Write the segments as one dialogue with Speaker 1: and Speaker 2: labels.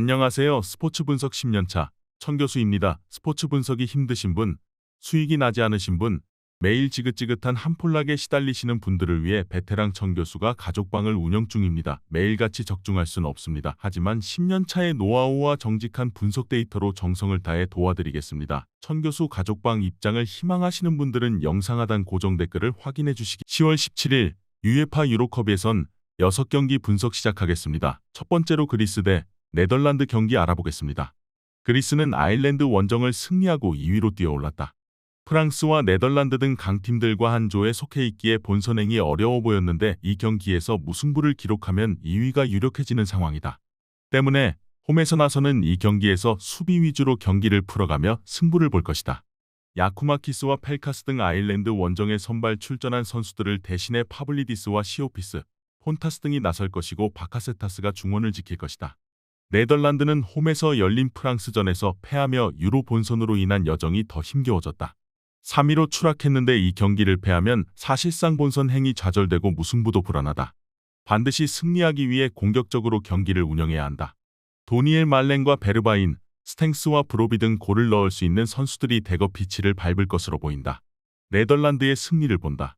Speaker 1: 안녕하세요. 스포츠 분석 10년차 천 교수입니다. 스포츠 분석이 힘드신 분, 수익이 나지 않으신 분, 매일 지긋지긋한 한폴락에 시달리시는 분들을 위해 베테랑 천 교수가 가족방을 운영 중입니다. 매일같이 적중할 수는 없습니다. 하지만 10년차의 노하우와 정직한 분석 데이터로 정성을 다해 도와드리겠습니다. 천 교수 가족방 입장을 희망하시는 분들은 영상 하단 고정 댓글을 확인해 주시기 10월 17일 유에파 유로컵에선 6경기 분석 시작하겠습니다. 첫 번째로 그리스 대 네덜란드 경기 알아보겠습니다. 그리스는 아일랜드 원정을 승리하고 2위로 뛰어올랐다. 프랑스와 네덜란드 등 강팀들과 한 조에 속해 있기에 본선 행이 어려워 보였는데 이 경기에서 무승부를 기록하면 2위가 유력해지는 상황이다. 때문에 홈에서 나서는 이 경기에서 수비 위주로 경기를 풀어가며 승부를 볼 것이다. 야쿠마키스와 펠카스 등 아일랜드 원정에 선발 출전한 선수들을 대신해 파블리디스와 시오피스, 폰타스 등이 나설 것이고 바카세타스가 중원을 지킬 것이다. 네덜란드는 홈에서 열린 프랑스전에서 패하며 유로 본선으로 인한 여정이 더 힘겨워졌다. 3위로 추락했는데 이 경기를 패하면 사실상 본선 행이 좌절되고 무승부도 불안하다. 반드시 승리하기 위해 공격적으로 경기를 운영해야 한다. 도니엘 말렌과 베르바인, 스탱스와 브로비 등 골을 넣을 수 있는 선수들이 대거 피치를 밟을 것으로 보인다. 네덜란드의 승리를 본다.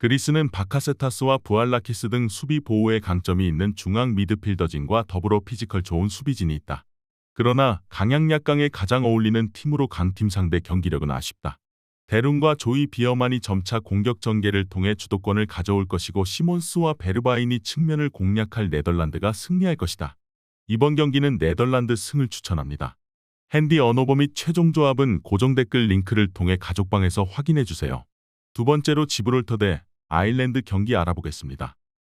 Speaker 1: 그리스는 바카세타스와 부알라키스 등 수비 보호에 강점이 있는 중앙 미드필더진과 더불어 피지컬 좋은 수비진이 있다. 그러나 강약약강에 가장 어울리는 팀으로 강팀 상대 경기력은 아쉽다. 데룬과 조이 비어만이 점차 공격 전개를 통해 주도권을 가져올 것이고 시몬스와 베르바인이 측면을 공략할 네덜란드가 승리할 것이다. 이번 경기는 네덜란드 승을 추천합니다. 핸디 언어버 및 최종 조합은 고정 댓글 링크를 통해 가족방에서 확인해 주세요. 두 번째로 지브롤터 대 아일랜드 경기 알아보겠습니다.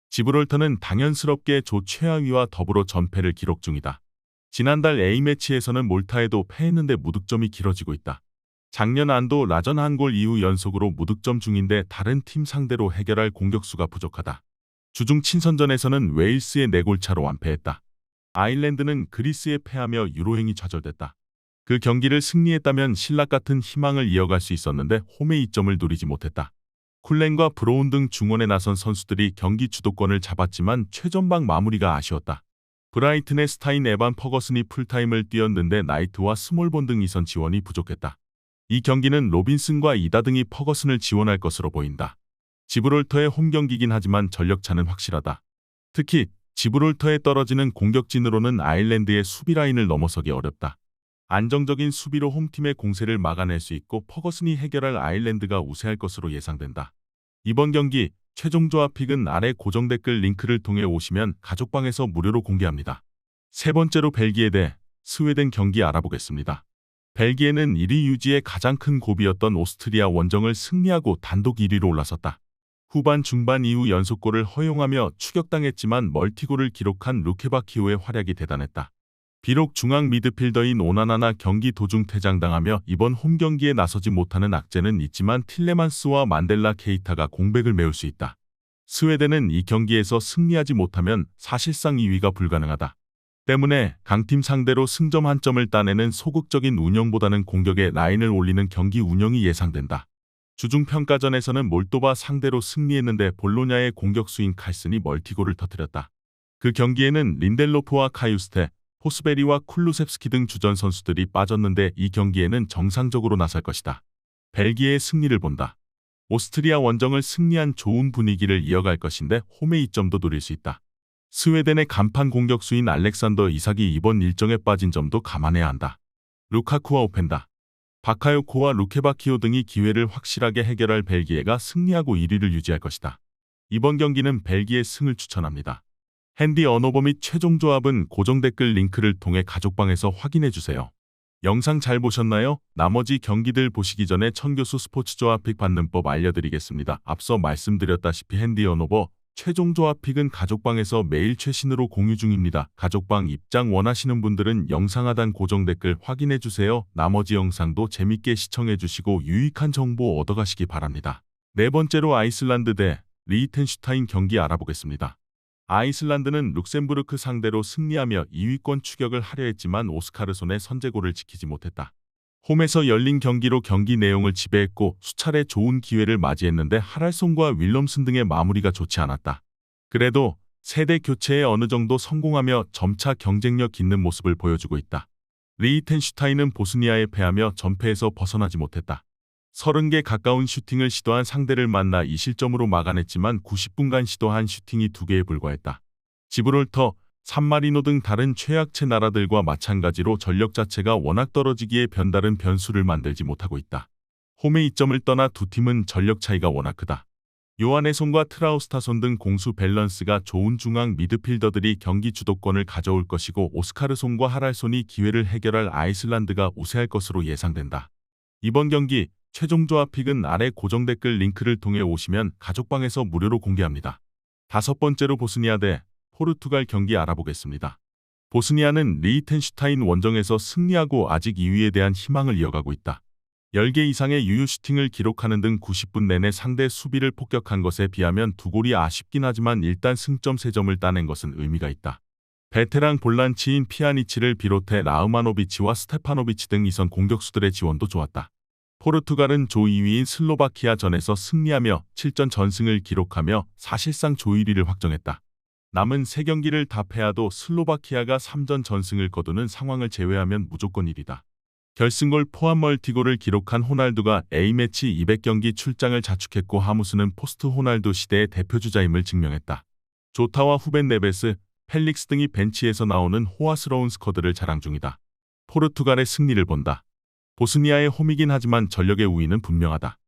Speaker 1: 지브롤터는 당연스럽게 조 최하위와 더불어 전패를 기록 중이다. 지난달 A매치에서는 몰타에도 패했는데 무득점이 길어지고 있다. 작년 안도 라전 한 골 이후 연속으로 무득점 중인데 다른 팀 상대로 해결할 공격수가 부족하다. 주중 친선전에서는 웨일스의 4골 차로 완패했다. 아일랜드는 그리스에 패하며 유로행이 좌절됐다. 그 경기를 승리했다면 신락 같은 희망을 이어갈 수 있었는데 홈의 이점을 누리지 못했다. 쿨렌과 브로운 등 중원에 나선 선수들이 경기 주도권을 잡았지만 최전방 마무리가 아쉬웠다. 브라이튼의 스타인 에반 퍼거슨이 풀타임을 뛰었는데 나이트와 스몰본 등 이선 지원이 부족했다. 이 경기는 로빈슨과 이다 등이 퍼거슨을 지원할 것으로 보인다. 지브롤터의 홈 경기긴 하지만 전력차는 확실하다. 특히 지브롤터에 떨어지는 공격진으로는 아일랜드의 수비 라인을 넘어서기 어렵다. 안정적인 수비로 홈팀의 공세를 막아낼 수 있고 퍼거슨이 해결할 아일랜드가 우세할 것으로 예상된다. 이번 경기 최종 조합 픽은 아래 고정 댓글 링크를 통해 오시면 가족방에서 무료로 공개합니다. 세 번째로 벨기에 대 스웨덴 경기 알아보겠습니다. 벨기에는 1위 유지의 가장 큰 고비였던 오스트리아 원정을 승리하고 단독 1위로 올라섰다. 후반 중반 이후 연속골을 허용하며 추격당했지만 멀티골을 기록한 루케바키오의 활약이 대단했다. 비록 중앙 미드필더인 오나나나 경기 도중 퇴장당하며 이번 홈 경기에 나서지 못하는 악재는 있지만 틸레만스와 만델라 케이타가 공백을 메울 수 있다. 스웨덴은 이 경기에서 승리하지 못하면 사실상 2위가 불가능하다. 때문에 강팀 상대로 승점 한 점을 따내는 소극적인 운영보다는 공격에 라인을 올리는 경기 운영이 예상된다. 주중 평가전에서는 몰도바 상대로 승리했는데 볼로냐의 공격수인 칼슨이 멀티골을 터뜨렸다. 그 경기에는 린델로프와 카유스테, 호스베리와 쿨루셉스키 등 주전 선수들이 빠졌는데 이 경기에는 정상적으로 나설 것이다. 벨기에의 승리를 본다. 오스트리아 원정을 승리한 좋은 분위기를 이어갈 것인데 홈의 이점도 노릴 수 있다. 스웨덴의 간판 공격수인 알렉산더 이삭이 이번 일정에 빠진 점도 감안해야 한다. 루카쿠와 오펜다. 바카요코와 루케바키오 등이 기회를 확실하게 해결할 벨기에가 승리하고 1위를 유지할 것이다. 이번 경기는 벨기에 승을 추천합니다. 핸디 언어버 및 최종 조합은 고정 댓글 링크를 통해 가족방에서 확인해 주세요. 영상 잘 보셨나요? 나머지 경기들 보시기 전에 천교수 스포츠 조합 픽 받는 법 알려드리겠습니다. 앞서 말씀드렸다시피 핸디 언어버 최종 조합 픽은 가족방에서 매일 최신으로 공유 중입니다. 가족방 입장 원하시는 분들은 영상 하단 고정 댓글 확인해 주세요. 나머지 영상도 재밌게 시청해 주시고 유익한 정보 얻어가시기 바랍니다. 네 번째로 아이슬란드 대 리히텐슈타인 경기 알아보겠습니다. 아이슬란드는 룩셈부르크 상대로 승리하며 2위권 추격을 하려 했지만 오스카르손의 선제골을 지키지 못했다. 홈에서 열린 경기로 경기 내용을 지배했고 수차례 좋은 기회를 맞이했는데 하랄손과 윌럼슨 등의 마무리가 좋지 않았다. 그래도 세대 교체에 어느 정도 성공하며 점차 경쟁력 있는 모습을 보여주고 있다. 리히텐슈타인은 보스니아에 패하며 전패에서 벗어나지 못했다. 30개 가까운 슈팅을 시도한 상대를 만나 2실점으로 막아냈지만 90분간 시도한 슈팅이 2개에 불과했다. 지브롤터, 산마리노 등 다른 최약체 나라들과 마찬가지로 전력 자체가 워낙 떨어지기에 변다른 변수를 만들지 못하고 있다. 홈의 이점을 떠나 두 팀은 전력 차이가 워낙 크다. 요하네손과 트라우스타손 등 공수 밸런스가 좋은 중앙 미드필더들이 경기 주도권을 가져올 것이고 오스카르손과 하랄손이 기회를 해결할 아이슬란드가 우세할 것으로 예상된다. 이번 경기 최종 조합픽은 아래 고정 댓글 링크를 통해 오시면 가족방에서 무료로 공개합니다. 다섯 번째로 보스니아 대 포르투갈 경기 알아보겠습니다. 보스니아는 리히텐슈타인 원정에서 승리하고 아직 2위에 대한 희망을 이어가고 있다. 10개 이상의 유효 슈팅을 기록하는 등 90분 내내 상대 수비를 폭격한 것에 비하면 두 골이 아쉽긴 하지만 일단 승점 3점을 따낸 것은 의미가 있다. 베테랑 볼란치인 피아니치를 비롯해 라우마노비치와 스테파노비치 등 이선 공격수들의 지원도 좋았다. 포르투갈은 조 2위인 슬로바키아 전에서 승리하며 7전 전승을 기록하며 사실상 조 1위를 확정했다. 남은 3경기를 다 패하도 슬로바키아가 3전 전승을 거두는 상황을 제외하면 무조건 1위다. 결승골 포함 멀티골을 기록한 호날두가 A매치 200경기 출장을 자축했고 하무스는 포스트 호날두 시대의 대표주자임을 증명했다. 조타와 후벤 네베스, 펠릭스 등이 벤치에서 나오는 호화스러운 스쿼드를 자랑 중이다. 포르투갈의 승리를 본다. 보스니아의 홈이긴 하지만 전력의 우위는 분명하다.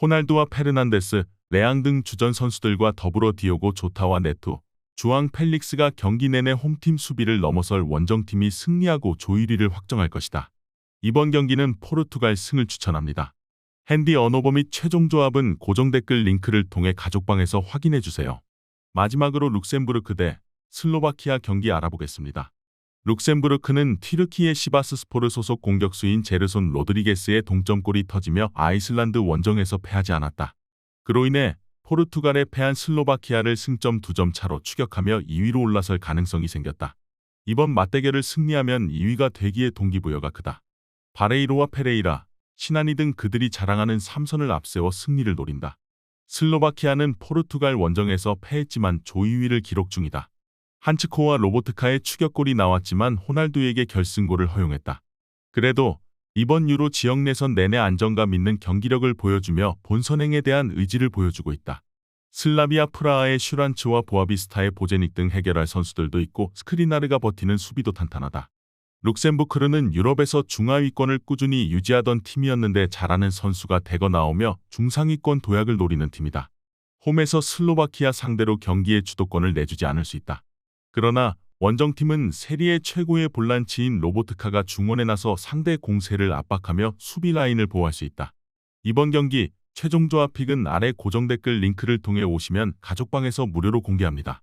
Speaker 1: 호날두와 페르난데스, 레앙 등 주전 선수들과 더불어 디오고 조타와 네투, 주앙 펠릭스가 경기 내내 홈팀 수비를 넘어설 원정팀이 승리하고 조 1위를 확정할 것이다. 이번 경기는 포르투갈 승을 추천합니다. 핸디 언어버 및 최종 조합은 고정 댓글 링크를 통해 가족방에서 확인해 주세요. 마지막으로 룩셈부르크 대 슬로바키아 경기 알아보겠습니다. 룩셈부르크는 튀르키예 시바스스포르 소속 공격수인 제르손 로드리게스의 동점골이 터지며 아이슬란드 원정에서 패하지 않았다. 그로 인해 포르투갈에 패한 슬로바키아를 승점 2점 차로 추격하며 2위로 올라설 가능성이 생겼다. 이번 맞대결을 승리하면 2위가 되기에 동기부여가 크다. 바레이로와 페레이라, 시나니 등 그들이 자랑하는 삼선을 앞세워 승리를 노린다. 슬로바키아는 포르투갈 원정에서 패했지만 조 2위를 기록 중이다. 한츠코와 로보트카의 추격골이 나왔지만 호날두에게 결승골을 허용했다. 그래도 이번 유로 지역 내선 내내 안정감 있는 경기력을 보여주며 본선행에 대한 의지를 보여주고 있다. 슬라비아 프라하의 슈란츠와 보아비스타의 보제닉 등 해결할 선수들도 있고 스크리나르가 버티는 수비도 탄탄하다. 룩셈부크르는 유럽에서 중하위권을 꾸준히 유지하던 팀이었는데 잘하는 선수가 대거 나오며 중상위권 도약을 노리는 팀이다. 홈에서 슬로바키아 상대로 경기의 주도권을 내주지 않을 수 있다. 그러나 원정팀은 세리의 최고의 볼란치인 로보트카가 중원에 나서 상대 공세를 압박하며 수비 라인을 보호할 수 있다. 이번 경기 최종 조합 픽은 아래 고정 댓글 링크를 통해 오시면 가족방에서 무료로 공개합니다.